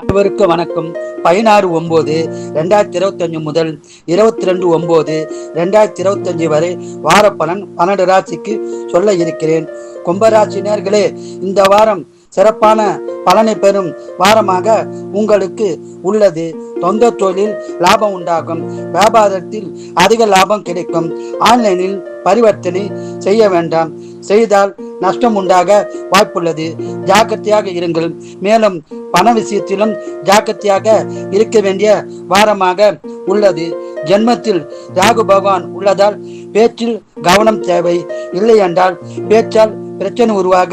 அனைவருக்கும் வணக்கம். பதினாறு ஒன்பது ரெண்டாயிரத்தி இருபத்தஞ்சு முதல் இருபத்தி ரெண்டு ஒன்பது ரெண்டாயிரத்தி இருபத்தஞ்சு வரை வார பலன் பன்னெண்டு ராசிக்கு சொல்ல இருக்கிறேன். கும்பராசினியர்களே இந்த வாரம் சிறப்பான பலனை பெறும் வாரமாக உங்களுக்கு உள்ளது. சொந்த தொழில் லாபம் உண்டாகும். வியாபாரத்தில் அதிக லாபம் கிடைக்கும். ஆன்லைனில் பரிவர்த்தனை செய்ய வேண்டாம். செய்தால் நஷ்டம் உண்டாக வாய்ப்புள்ளது. ஜாக்கிரதையாக இருங்கள். மேலும் பண விஷயத்திலும் ஜாக்கிரதையாக இருக்க வேண்டிய வாரமாக உள்ளது. ஜென்மத்தில் ராகு பகவான் உள்ளதால் பேச்சில் கவனம் தேவை. இல்லை என்றால் பேச்சால் பிரச்சனை உருவாக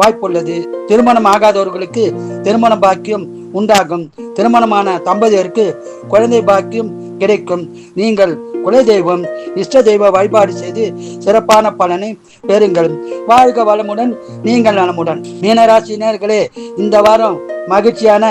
வாய்ப்புள்ளது. திருமணம் ஆகாதவர்களுக்கு திருமண பாக்கியம் உண்டாகும். திருமணமான தம்பதியருக்கு குழந்தை பாக்கியம் கிடைக்கும். நீங்கள் குலதெய்வம் இஷ்ட தெய்வ வழிபாடு செய்து சிறப்பான பலனை பெறுங்கள். வாழ்க வளமுடன் நீங்கள் நலமுடன். மீனராசினியர்களே இந்த வாரம் மகிழ்ச்சியான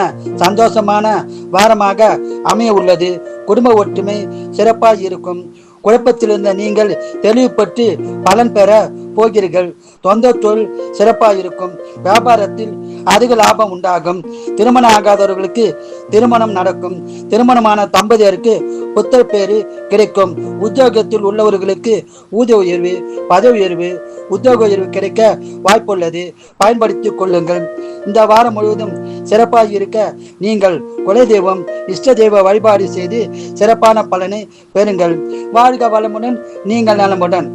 சந்தோஷமான வாரமாக அமைய உள்ளது குடும்ப ஒற்றுமை சிறப்பாக இருக்கும். குழப்பத்தில் இருந்த நீங்கள் தெளிவுபட்டு பலன் பெற போகிறீர்கள். தொந்த தொழில் சிறப்பாக இருக்கும். வியாபாரத்தில் அதிக லாபம் உண்டாகும். திருமணம் ஆகாதவர்களுக்கு திருமணம் நடக்கும். திருமணமான தம்பதியருக்கு புத்தர் பேரு கிடைக்கும். உத்தியோகத்தில் உள்ளவர்களுக்கு ஊதிய உயர்வு பதவி உயர்வு உத்தியோக உயர்வு கிடைக்க வாய்ப்புள்ளது. பயன்படுத்திக் கொள்ளுங்கள். இந்த வாரம் முழுவதும் சிறப்பாக இருக்க நீங்கள் குலதெய்வம் இஷ்ட தெய்வ வழிபாடு செய்து சிறப்பான பலனை பெறுங்கள். வாழ்க வளமுடன் நீங்கள் நலமுடன்.